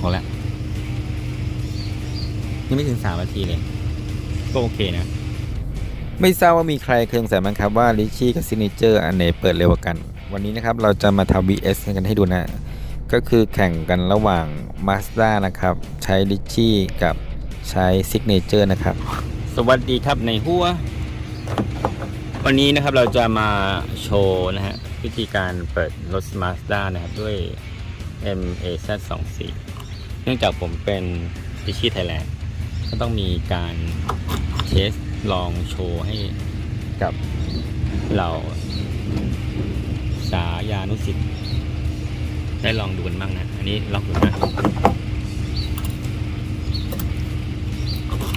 พอแล้วยังไม่ถึงสามนาทีเลยก็โอเคนะ ไม่ทราบว่ามีใครเคยสงสัยไหมครับว่าลิชี่กับซิเนเจอร์อันไหนเปิดเร็วกว่ากัน วันนี้นะครับเราจะมาทำ VS กันให้ดูนะ ก็คือแข่งกันระหว่าง Mazda นะครับ ใช้ลิชี่กับใช้ Signature นะครับ สวัสดีครับในหัว วันนี้นะครับเราจะมาโชว์นะฮะวิธีการเปิดรถ Mazda นะครับด้วย MAZ 2 4 เนื่องจากผมเป็นดิชี่ไทยแลนด์ก็ต้องมีการเทสลองโชว์ให้กับเราสายานุสิทธิ์ได้ลองดูกันบ้างนะ อันนี้ล็อกอยู่นะ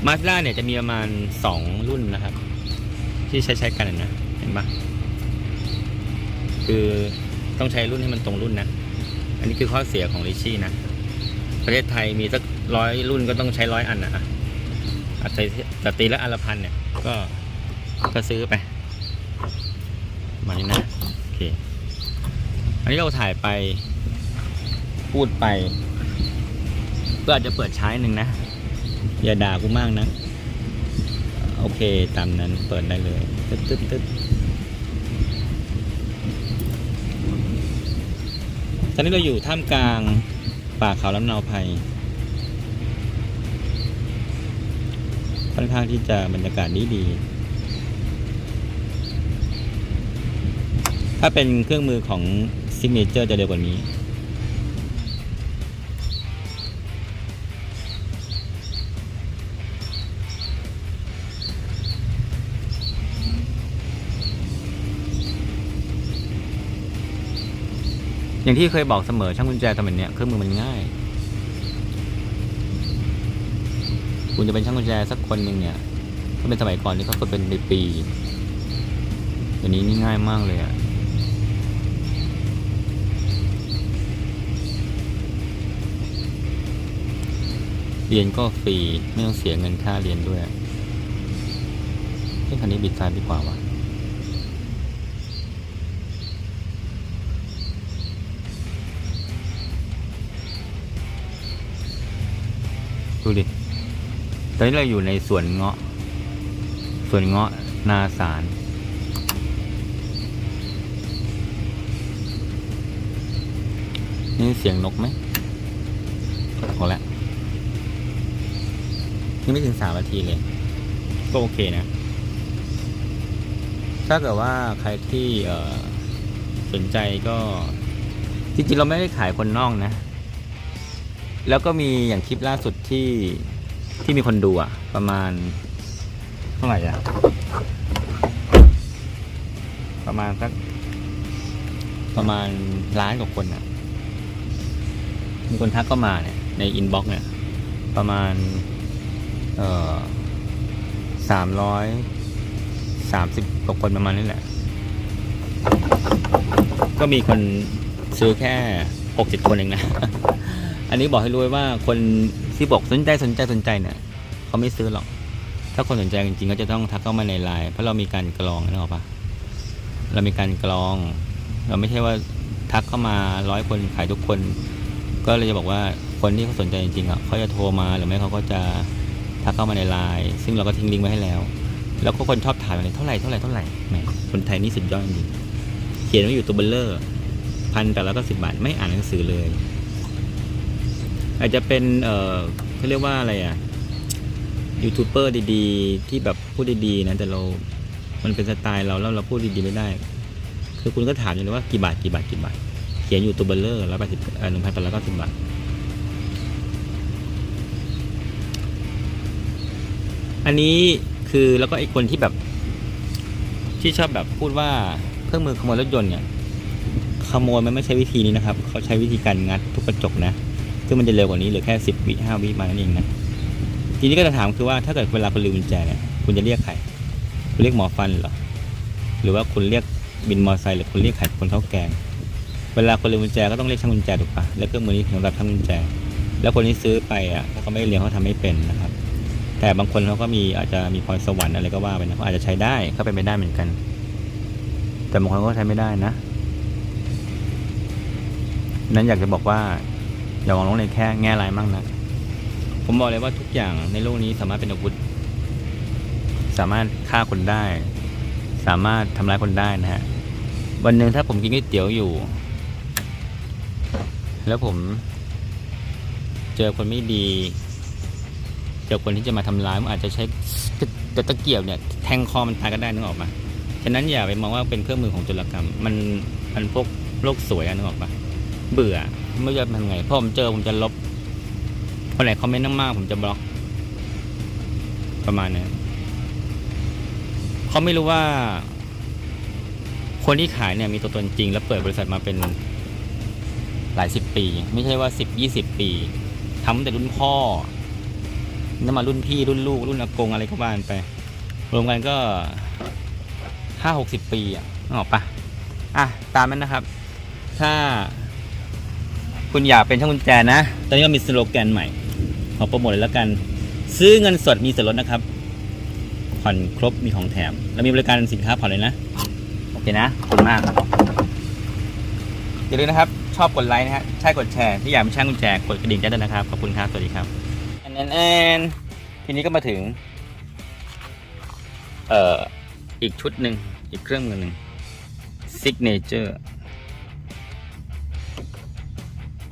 มาสด้าเนี่ยจะมีประมาณ 2 รุ่นนะครับ ที่ใช้ใช้กันนะ เห็นปะคือต้องใช้รุ่นให้มันตรงรุ่นนะ อันนี้คือข้อเสียของลิชี่นะ ประเทศไทยมีสักร้อยรุ่นก็ต้องใช้ร้อยอันนะอาจจะแต่ตีละอันละพันเนี่ยก็ก็ซื้อไปมานี้นะโอเคอันนี้เราถ่ายไปพูดไปก็อาจจะเปิดใช้หนึ่งนะ อย่าด่ากูมากนะ โอเคตามนั้นเปิดได้เลยตึ๊ดตึ๊ดตึ๊ดตอนนี้เราอยู่ท่ามกลาง ป่าเขาลำเนาไผ่ค่อนข้างที่จะบรรยากาศดีดี ถ้าเป็นเครื่องมือของซิกเนเจอร์จะเร็วกว่านี้ อย่างที่เคยบอกเสมอช่างกุญแจสมัยเนี้ยเครื่องมือมันง่าย คุณจะเป็นช่างกุญแจสักคนหนึ่งเนี่ยถ้าเป็นสมัยก่อนนี่เขาฝึกเป็นปีเดี๋ยวนี้นี่ง่ายมากเลยอะเรียนก็ฟรีไม่ต้องเสียเงินค่าเรียนด้วยเฮ้คันนี้บิดซ้ายดีกว่าวะ ดูดิ ตอนนี้เราอยู่ในสวนเงาะ สวนเงาะนาสารนี่เสียงนกไหมพอแล้วยังไม่ถึงสามนาทีเลยก็โอเคนะ ถ้าเกิดว่าใครที่สนใจก็ จริงๆ เราไม่ได้ขายคนนอกนะ แล้วก็มีอย่างคลิปล่าสุดที่ที่มีคนดูอะประมาณเท่าไหร่อะประมาณสักประมาณล้านกว่าคนอะมีคนทักเข้ามาเนี่ยในอินบ็อกซ์เนี่ย ประมาณ เอ่อสามร้อยสามสิบกว่าคนประมาณนี้แหละ ก็มีคนซื้อแค่หกเจ็ดคนเองนะ อันนี้บอกให้รู้ไว้ว่าคนที่บอกสนใจสนใจสนใจเนี่ยเขาไม่ซื้อหรอก ถ้าคนสนใจจริงๆก็จะต้องทักเข้ามาในไลน์เพราะเรามีการกรองนึกออปะเรามีการกรอง เราไม่ใช่ว่าทักเข้ามาร้อยคนขายทุกคน ก็เลยจะบอกว่าคนที่เขาสนใจจริงๆอะเขาจะโทรมาหรือไม่เขาก็จะทักเข้ามาในไลน์ซึ่งเราก็ทิ้งลิงก์ไว้ให้แล้ว แล้วก็คนชอบถามอะไรเท่าไหร่เท่าไหร่เท่าไหร่แหมคนไทยนี่สุดยอดจริงเขียนไว้อยู่ตัวเบลเลอร์พันแต่แล้วก็สิบบาทไม่อ่านหนังสือเลย อาจจะเป็นเออเขาเรียกว่าอะไรอะยูทูบเบอร์ดีๆ ที่แบบพูดดีๆนะแต่เรา มันเป็นสไตล์เราแล้วเราพูดดีๆไม่ได้ คือคุณก็ถามอยู่เลยว่ากี่บาทกี่บาทกี่บาท เขียนอยู่ตัวเบลเลอร์แล้วแปดสิบหนึ่งพันแปดร้อยเก้าสิบบาทอันนี้คือแล้วก็ไอ้คนที่แบบ ที่ชอบแบบพูดว่าเครื่องมือขโมยรถยนต์เนี่ยขโมยมันไม่ใช่วิธีนี้นะครับ เขาใช้วิธีการงัดทุกกระจกนะ ซึ่งมันจะเร็วกว่านี้เหลือแค่สิบวิห้าวิมานั่นเองนะทีนี้ก็จะถามคือว่าถ้าเกิดเวลาคุณลืมกุญแจเนี่ยคุณจะเรียกใครคุณเรียกหมอฟันเหรอหรือว่าคุณเรียกบินมอเตอร์ไซค์หรือคุณเรียกใครคนเท่าแกง เวลาคนลืมกุญแจก็ต้องเรียกช่างกุญแจถูกปะแล้วเครื่องมือนี้สำหรับช่างกุญแจ แล้วคนที่ซื้อไปอะถ้าเขาไม่เรียนเขาทำไม่เป็นนะครับ แต่บางคนเขาก็มีอาจจะมีพรสวรรค์อะไรก็ว่าไปนะเขาอาจจะใช้ได้ก็เป็นไปได้เหมือนกัน แต่บางคนก็ใช้ไม่ได้นะ นั้นอยากจะบอกว่า อย่ามองโลกในแค่แง่ร้ายมากนะผมบอกเลยว่าทุกอย่างในโลกนี้สามารถเป็นอาวุธ สามารถฆ่าคนได้ สามารถทำร้ายคนได้นะฮะวันหนึ่งถ้าผมกินก๋วยเตี๋ยวอยู่ แล้วผม เจอคนไม่ดี เจอคนที่จะมาทำร้ายมันอาจจะใช้ตะตะเกียบเนี่ยแทงคอมันตายก็ได้นึกออกปะฉะนั้นอย่าไปมองว่าเป็นเครื่องมือของโจรกรรม มันมันพวกโลกสวยอะนึกออกปะ เบื่อ ไม่รู้จะทำไงพอผมเจอผมจะลบคนไหนคอมเมนต์มากๆผมจะบล็อก ประมาณนั้เขาไม่รู้ว่า คนที่ขายเนี่ยมีตัวตนจริง แล้วเปิดบริษัทมาเป็นหลายสิบปี ไม่ใช่ว่าสิบยี่สิบปีทำแต่รุ่นพ่อนั่นมารุ่นพี่รุ่นลูก รุ่นอากงอะไรก็บ้านไป รวมกันก็ห้าหกสิบปีอะนึกออกปะอะ ตามนั้นนะครับ ถ้า คุณอยากเป็นช่างกุญแจนะ ตอนนี้ก็มีสโลแกนใหม่ ขอโปรโมทเลยแล้วกัน ซื้อเงินสดมีส่วนลดนะครับ ผ่อนครบมีของแถมแล้วมีบริการสินค้าผ่อนเลยนะ โอเคนะขอบคุณมากอย่าลืมนะครับ ชอบกดไลค์นะฮะใช่กดแชร์ที่อยากเป็นช่างกุญแจกดกระดิ่งแจ้งเตือนะครับ ขอบคุณครับ สวัสดีครับแอนแอนแอนทีนี้ก็มาถึง เอ่ออีกชุดหนึ่งอีกเครื่องมือหนึ่ง Signature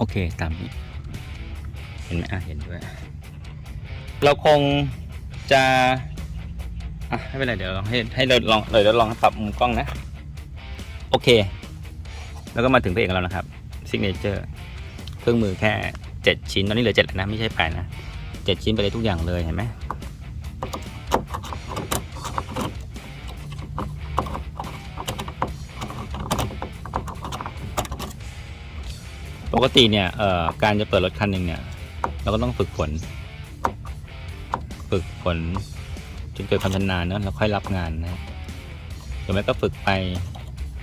โอเคตามนี้เห็นไหมอะเห็นด้วย เราคงจะอะไม่เป็นไรเดี๋ยวลองให้ให้เราลองเดี๋ยวเราลองปรับมุมกล้องนะ โอเค แล้วก็มาถึงพระเอกของเรานะครับ Signature เครื่องมือแค่เจ็ดชิ้นตอนนี้เหลือเจ็ดแล้วนะ ไม่ใช่แปดนะเจ็ดชิ้นไปเลยทุกอย่างเลยเห็นไหม ปกติเนี่ยเอ่อการจะเปิดรถคันหนึ่งเนี่ยเราก็ต้องฝึกฝนฝึกฝนจนเกิดความชำนาญเนอะแล้วค่อยรับงานนะหรือไม่ก็ฝึกไป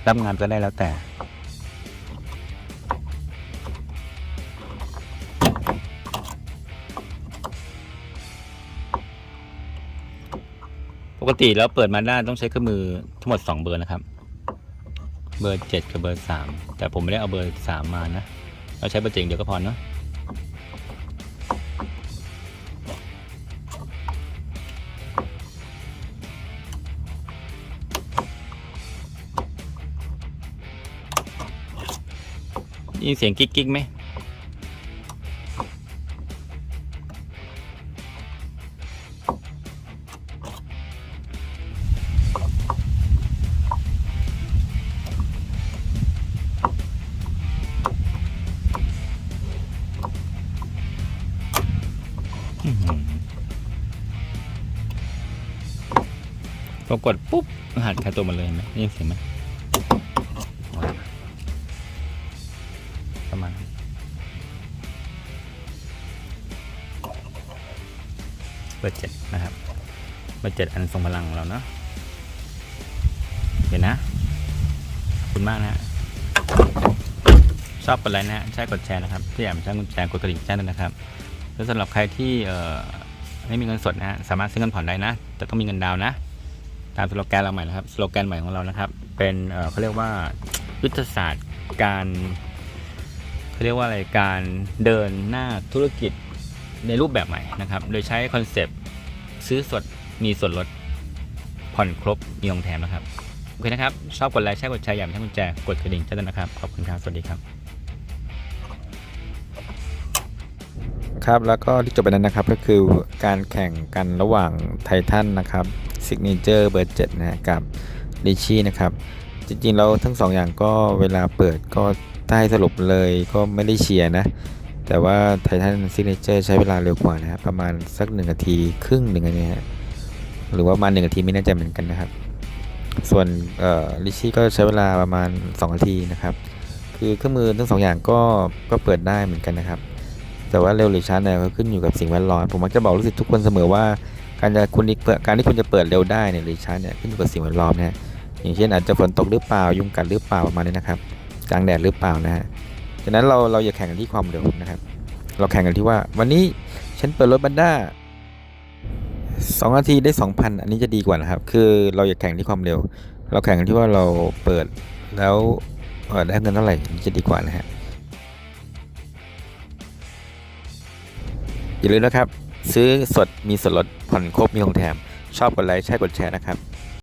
รับงานก็ได้แล้วแต่ ปกติแล้วเปิดมาด้าต้องใช้เครื่องมือทั้งหมด 2 เบอร์นะครับ เบอร์ 7 กับเบอร์ 3 แต่ผมไม่ได้เอาเบอร์ 3 มานะ เราใช้ประเจงเดียวก็พอเนาะยินเสียงกิ๊กกิ๊กไหม พอกดปุ๊บรหัสค่ตัวมันเลยเห็นไหมได้ยินเสียงไหมประมาณเบอร์เจ็ดนะครับเบอร์เจ็ดอันทรงพลังของเราเนาะเดี๋ยวนะขอบคุณมากนะฮะชอบกดไลค์นะใช่กดแชร์นะครับถ้าอยากเป็นช่างกุญแจกดกระดิ่งแจ้งด้วยนะครับแล้วสำหรับใครที่ไม่มีเงินสดนะฮะสามารถซื้อเงินผ่อนได้นะ แต่ต้องมีเงินดาวน์นะ ตามสโลแกนเราใหม่นะครับสโลแกนใหม่ของเรานะครับ เป็นเขาเรียกว่ายุทธศาสตร์การเขาเรียกว่าอะไรการเดินหน้าธุรกิจในรูปแบบใหม่นะครับ โดยใช้คอนเซปต์ซื้อสดมีส่วนลดผ่อนครบมีของแถมนะครับ โอเคนะครับ ชอบกดไลค์ใช่กดแชร์อย่าลืมกุญแจกดกระดิ่งแจ้งเตือนนะครับ ขอบคุณครับ สวัสดีครับ ครับ แล้วก็ที่จบไปนั้นนะครับก็คือการแข่งกันระหว่างไททันนะครับซิกเนเจอร์เบอร์7นะฮะกับลิชี่นะครับจริงๆแล้วทั้งสองอย่างก็เวลาเปิดก็ใต้สรุปเลยก็ไม่ได้เชียร์นะ แต่ว่าไททันซิกเนเจอร์ใช้เวลาเร็วกว่านะครับประมาณสักหนึ่งนาทีครึ่งหนึ่งอันเนี้ยฮะหรือว่าประมาณหนึ่งนาทีไม่แน่ใจเหมือนกันนะครับ ส่วนลิชี่ก็ใช้เวลาประมาณ2นาทีนะครับ คือเครื่องมือทั้งสองอย่างก็ก็เปิดได้เหมือนกันนะครับ แต่ว่าเร็วหรือช้าเนี่ยก็ขึ้นอยู่กับสิ่งแวดล้อมผมมักจะบอกลูกศิษย์ทุกคนเสมอว่า การจะคุณการที่คุณจะเปิดเร็วได้เนี่ยหรือช้าเนี่ยขึ้นอยู่กับสิ่งแวดล้อมนะฮะอย่างเช่นอาจจะฝนตกหรือเปล่ายุงกัดหรือเปล่าประมาณนี้นะครับกลางแดดหรือเปล่านะฮะฉะนั้นเราเราอย่าแข่งกันที่ความเร็วนะครับ เราแข่งกันที่ว่า วันนี้ฉันเปิดรถบันด้าสองนาทีได้สองพันอันนี้จะดีกว่านะครับ คือเราอย่าแข่งที่ความเร็ว เราแข่งกันที่ว่าเราเปิดแล้วได้เงินเท่าไหร่จะดีกว่านะฮะ อย่าลืมนะครับ ซื้อสดมีส่วนลดผ่อนครบมีของแถม ชอบกดไลค์ใช่กดแชร์นะครับ